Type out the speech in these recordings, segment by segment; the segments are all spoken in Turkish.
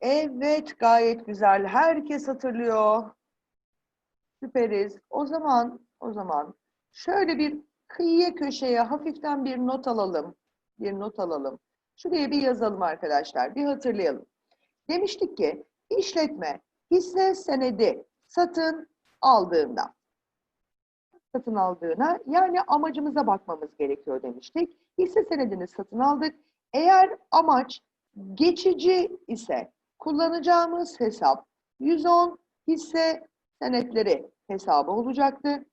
Evet, gayet güzel. Herkes hatırlıyor. Süperiz. O zaman, o zaman şöyle bir kıyıya köşeye hafiften bir not alalım. Bir not alalım. Şuraya bir yazalım arkadaşlar. Bir hatırlayalım. Demiştik ki işletme hisse senedi satın aldığında satın aldığına yani amacımıza bakmamız gerekiyor demiştik. Hisse senedini satın aldık. Eğer amaç geçici ise kullanacağımız hesap 110 hisse senetleri hesabı olacaktı.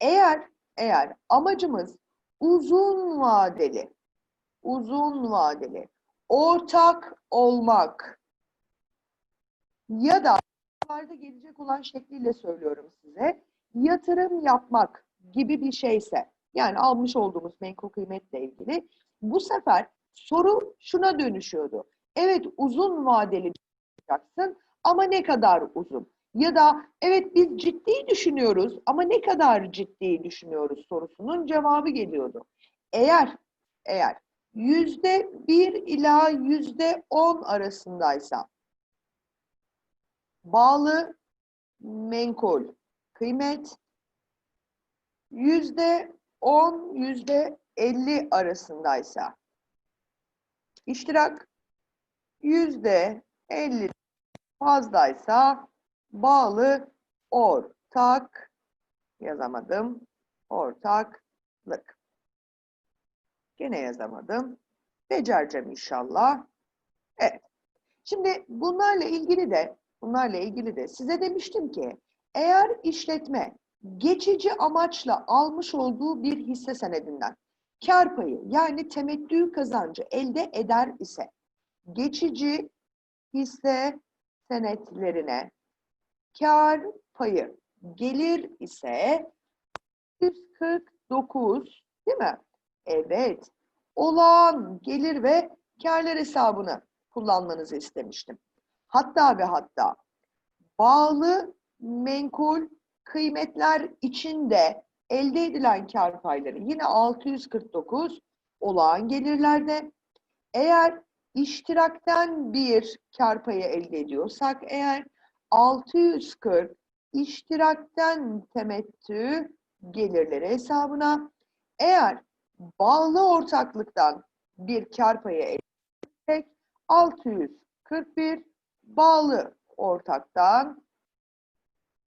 Eğer eğer amacımız uzun vadeli uzun vadeli ortak olmak ya da yukarıda gelecek olan şekliyle söylüyorum size yatırım yapmak gibi bir şeyse yani almış olduğumuz menkul kıymetle ilgili bu sefer soru şuna dönüşüyordu. Evet uzun vadeli yapacaksın ama ne kadar uzun? Ya da evet biz ciddi düşünüyoruz ama ne kadar ciddi düşünüyoruz sorusunun cevabı geliyordu. Eğer eğer yüzde bir ila yüzde on arasındaysa bağlı menkul kıymet yüzde on yüzde elli arasındaysa iştirak yüzde elli fazlaysa bağlı ortak yazamadım ortaklık. Gene yazamadım. Becereceğim inşallah. Evet. Şimdi bunlarla ilgili de bunlarla ilgili de size demiştim ki eğer işletme geçici amaçla almış olduğu bir hisse senedinden kar payı yani temettü kazancı elde eder ise geçici hisse senetlerine kar payı gelir ise 149 değil mi? Evet. Olağan gelir ve karlar hesabını kullanmanızı istemiştim. Hatta ve hatta bağlı menkul kıymetler içinde elde edilen kar payları yine 649 olağan gelirlerde. Eğer iştirakten bir kar payı elde ediyorsak eğer 640 iştirakten temettü gelirleri hesabına eğer bağlı ortaklıktan bir kar payı elde etsek 641 bağlı ortaktan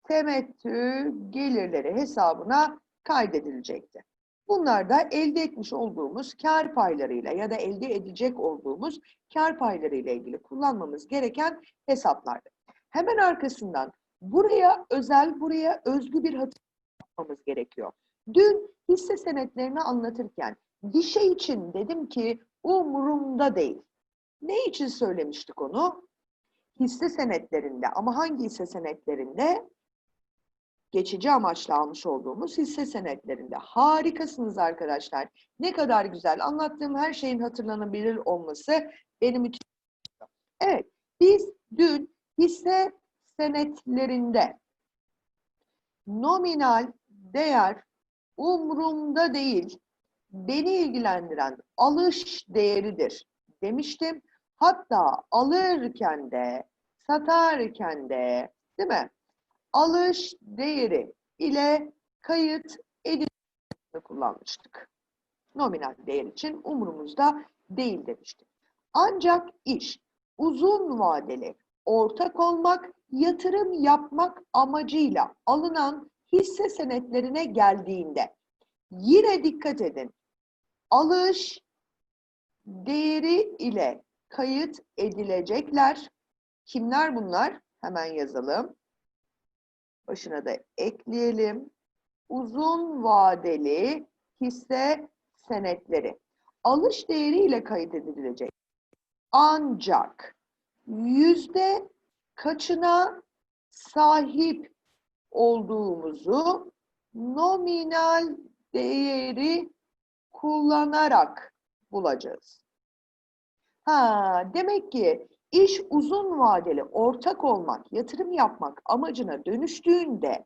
temettü gelirleri hesabına kaydedilecekti. Bunlar da elde etmiş olduğumuz kar paylarıyla ya da elde edecek olduğumuz kar paylarıyla ilgili kullanmamız gereken hesaplardı. Hemen arkasından buraya özel, buraya özgü bir hatırlamamız gerekiyor. Dün hisse senetlerini anlatırken bir şey için dedim ki umurumda değil. Ne için söylemiştik onu? Hisse senetlerinde ama hangi hisse senetlerinde? Geçici amaçla almış olduğumuz hisse senetlerinde. Harikasınız arkadaşlar. Ne kadar güzel. Anlattığım her şeyin hatırlanabilir olması benim için. Evet, biz dün hisse senetlerinde nominal değer umrumda değil, beni ilgilendiren alış değeridir demiştim. Hatta alırken de, satarken de, değil mi? Alış değeri ile kayıt edilmesini kullanmıştık. Nominal değer için umurumuzda değil demiştim. Ancak iş uzun vadeli ortak olmak, yatırım yapmak amacıyla alınan hisse senetlerine geldiğinde yine dikkat edin. Alış değeri ile kayıt edilecekler. Kimler bunlar? Hemen yazalım. Başına da ekleyelim. Uzun vadeli hisse senetleri. Alış değeri ile kayıt edilecek. Ancak yüzde kaçına sahip olduğumuzu nominal değeri kullanarak bulacağız. Ha, demek ki iş uzun vadeli ortak olmak, yatırım yapmak amacına dönüştüğünde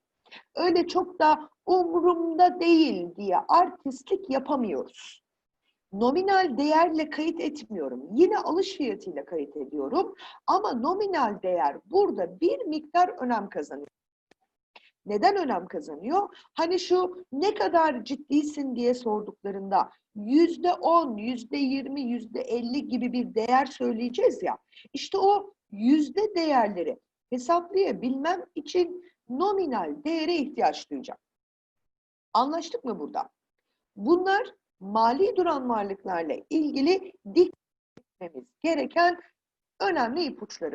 öyle çok da umurumda değil diye artistlik yapamıyoruz. Nominal değerle kayıt etmiyorum. Yine alış fiyatıyla kayıt ediyorum. Ama nominal değer burada bir miktar önem kazanıyor. Neden önem kazanıyor? Hani şu ne kadar ciddisin diye sorduklarında yüzde on, yüzde yirmi, yüzde elli gibi bir değer söyleyeceğiz ya. İşte o yüzde değerleri hesaplayabilmem için nominal değere ihtiyaç duyacağım. Anlaştık mı burada? Bunlar mali duran varlıklarla ilgili dikkat etmemiz gereken önemli ipuçları.